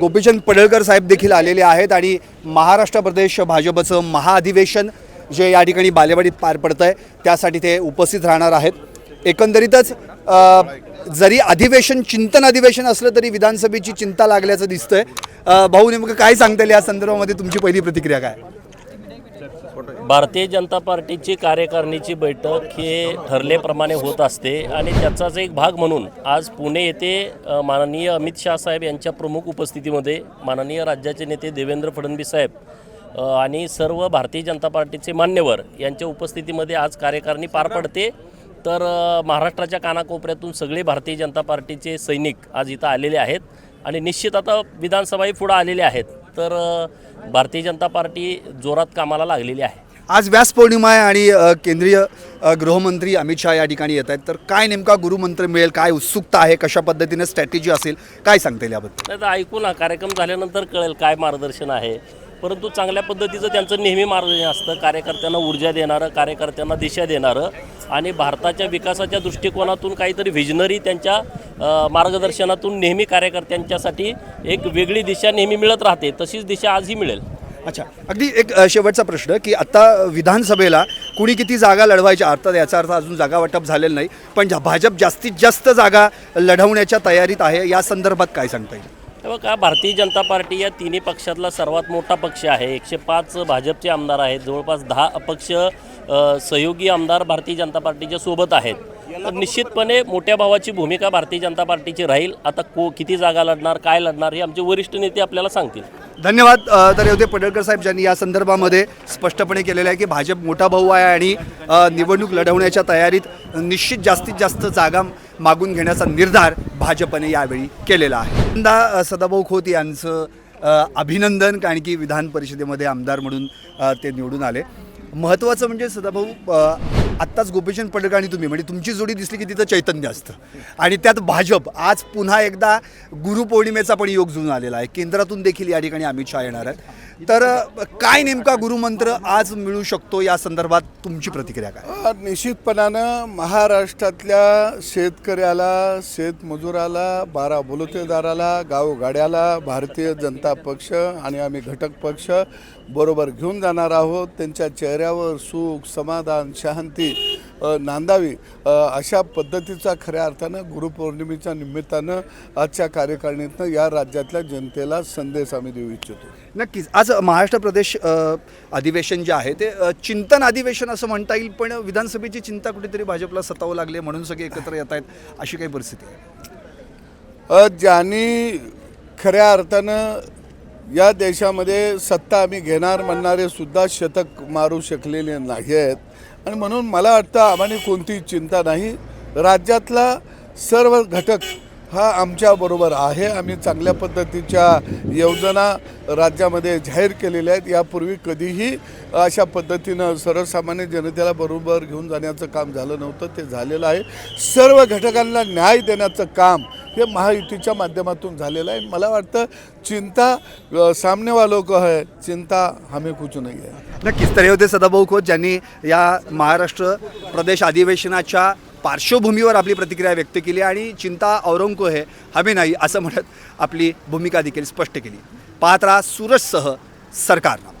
गोपीचंद पडळकर साहेब देखील आलेले आहेत आणि महाराष्ट्र प्रदेश भाजपचं महाअधिवेशन जे या ठिकाणी बालेवाडीत पार पडतं आहे त्यासाठी ते उपस्थित राहणार आहेत. एकंदरीतच जरी अधिवेशन चिंतन अधिवेशन असलं तरी विधानसभेची चिंता लागल्याचं दिसतंय. भाऊ नेमकं काय सांगता येईल या संदर्भामध्ये तुमची पहिली प्रतिक्रिया काय? भारतीय जनता पार्टीची कार्यकारिणीची बैठक हे ठरलेप्रमाणे होत असते आणि त्याचाच एक भाग म्हणून आज पुणे येथे माननीय अमित शाह साहेब यांच्या प्रमुख उपस्थितीमध्ये माननीय राज्याचे नेते देवेंद्र फडणवीस साहेब आणि सर्व भारतीय जनता पार्टीचे मान्यवर यांच्या उपस्थितीमध्ये आज कार्यकारिणी पार पडते. तर महाराष्ट्राच्या कानाकोपऱ्यातून सगळे भारतीय जनता पार्टीचे सैनिक आज इथं आलेले आहेत आणि निश्चित आता विधानसभाही पुढं आलेले आहेत. तर भारतीय जनता पार्टी जोरात कामाला लागलेली आहे. आज व्यास पौर्णिमा आहे आणि केंद्रीय गृहमंत्री अमित शहा या ठिकाणी येत आहेत. तर काय नेमका गुरुमंत्र मिळेल काय उत्सुकता आहे कशा पद्धतीने स्ट्रॅटेजी असेल काय सांगता येईल याबद्दल? नाही तर ऐकू ना कार्यक्रम झाल्यानंतर कळेल काय मार्गदर्शन आहे. परंतु चांगल्या पद्धतीचं त्यांचं नेहमी मार्गदर्शन असतं. कार्यकर्त्यांना ऊर्जा देणारं कार्यकर्त्यांना दिशा देणारं आणि भारताच्या विकासाच्या दृष्टिकोनातून काहीतरी व्हिजनरी त्यांच्या मार्गदर्शनातून नेहमी कार्यकर्त्यांच्यासाठी एक वेगळी दिशा नेहमी मिळत राहते तशीच दिशा आजही मिळेल. अच्छा अगदी एक शेवटचा प्रश्न की आता विधानसभेला कुणी किती जागा लढवायच्या अर्थात याचा अर्थ अजून जागा वाटप झालेलं नाही पण भाजप जास्तीत जास्त जागा लढवण्याच्या तयारीत आहे या संदर्भात काय सांगता येईल? बघा भारतीय जनता पार्टी या तिन्ही पक्षातला सर्वात मोठा पक्ष आहे. एकशे पाच भाजपचे आमदार आहेत जवळपास दहा अपक्ष सहयोगी आमदार भारतीय जनता पार्टीच्या सोबत आहेत. तर निश्चितपणे मोठ्या भावाची भूमिका भारतीय जनता पार्टीची राहील. आता को किती जागा लढणार काय लढणार हे आमचे वरिष्ठ नेते आपल्याला सांगतील. धन्यवाद तर होते पडळकर साहेब ज्यांनी या संदर्भामध्ये स्पष्टपणे केलेलं आहे की भाजप मोठा भाऊ आहे आणि निवडणूक लढवण्याच्या तयारीत निश्चित जास्तीत जास्त जागा मागून घेण्याचा निर्धार भाजपने यावेळी केलेला आहे. यंदा सदाभाऊ खोत यांचं अभिनंदन कारण की विधान परिषदेमध्ये आमदार म्हणून ते निवडून आले. महत्त्वाचं म्हणजे सदाभाऊ आत्ताच गोपीचंद पडळकर आणि तुम्ही म्हणजे तुमची जोडी दिसली की तिथं चैतन्य असतं. आणि त्यात भाजप आज पुन्हा एकदा गुरुपौर्णिमेचा पण योग जुळून आलेला आहे. केंद्रातून देखील या ठिकाणी अमित शहा येणार आहेत. तर काय नेमका गुरुमंत्र आज मिळू शकतो या संदर्भात तुमची प्रतिक्रिया काय? निश्चितपणानं महाराष्ट्रातल्या शेतकऱ्याला शेतमजुराला बारा बलुतेदाराला गावगाड्याला भारतीय जनता पक्ष आणि आम्ही घटक पक्ष बरोबर घेऊन जाणार आहोत. त्यांच्या चेहऱ्यावर सुख समाधान शांती नांदावी अशा पद्धतीचा खऱ्या अर्थानं गुरुपौर्णिमेच्या निमित्तानं आजच्या कार्यकारिणीतनं या राज्यातल्या जनतेला संदेश आम्ही देऊ इच्छितो. नक्कीच. आज महाराष्ट्र प्रदेश अधिवेशन जे आहे ते चिंतन अधिवेशन असं म्हणता येईल पण विधानसभेची चिंता कुठेतरी भाजपला सतावं लागली म्हणून सगळे एकत्र येत आहेत अशी काही परिस्थिती आहे. ज्यांनी खऱ्या अर्थानं या देशामध्ये सत्ता आम्ही घेणार म्हणणारे सुद्धा शतक मारू शकलेले नाही आहेत. आणि म्हणून मला वाटतं आम्हाला कोणतीही चिंता नाही. राज्यातला सर्व घटक हा आमच्याबरोबर आहे. आम्ही चांगल्या पद्धतीच्या योजना राज्यामध्ये जाहीर केलेल्या आहेत. यापूर्वी कधीही अशा पद्धतीनं सर्वसामान्य जनतेला बरोबर घेऊन जाण्याचं काम झालं नव्हतं. ते झालेलं आहे. सर्व घटकांना न्याय देण्याचं काम हे महायुतीच्या माध्यमातून झालेलं आहे. मला वाटतं चिंता सामनेवालो को है चिंता हमें कुछ नाही आहे नक्कीच. तर हे होते सदाभाऊ खोत ज्यांनी या महाराष्ट्र प्रदेश अधिवेशनाच्या पार्श्वभूमीवर आपली प्रतिक्रिया व्यक्त केली आणि चिंता औरंको हे हवे नाही असं म्हणत आपली भूमिका देखील स्पष्ट केली. पाहत राहा सूरजसह सरकारनं